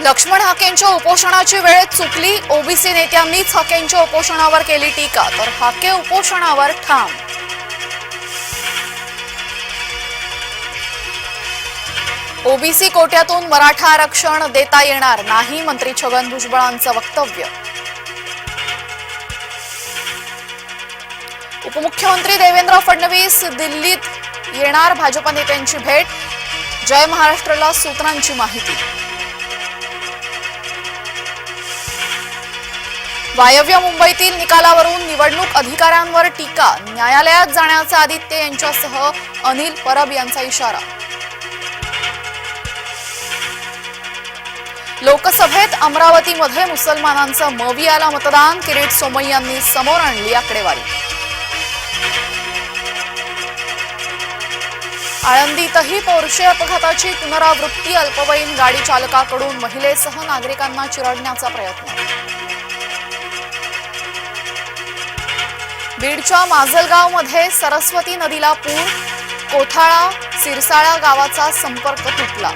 लक्ष्मण हाकेंच्या उपोषणाची वेळ चुकली. ओबीसी नेत्यांनीच हाकेंच्या उपोषणावर केली टीका. तर हाके उपोषणावर ठाम. ओबीसी कोट्यातून मराठा आरक्षण देता येणार नाही मंत्री छगन भुजबळांचं वक्तव्य. उपमुख्यमंत्री देवेंद्र फडणवीस दिल्लीत येणार भाजप नेत्यांची भेट. जय महाराष्ट्रला सूत्रांची माहिती. वायव्य मुंबईतील निकालावरून निवडणूक अधिकाऱ्यांवर टीका न्यायालयात जाण्याचा आदित्य यांच्यासह अनिल परब यांचा इशारा. लोकसभेत अमरावतीमध्ये मुसलमानांचं मवियाला मतदान किरीट सोमय्यांनी यांनी समोर आणली आकडेवारी. आळंदीतही पोरशे अपघाताची पुनरावृत्ती अल्पवयीन गाडी चालकाकडून महिलेसह नागरिकांना चिरडण्याचा प्रयत्न बीडच्या माजलगावमध्ये सरस्वती नदीला पूर कोठाळा सिरसाळा गावाचा संपर्क तुटला.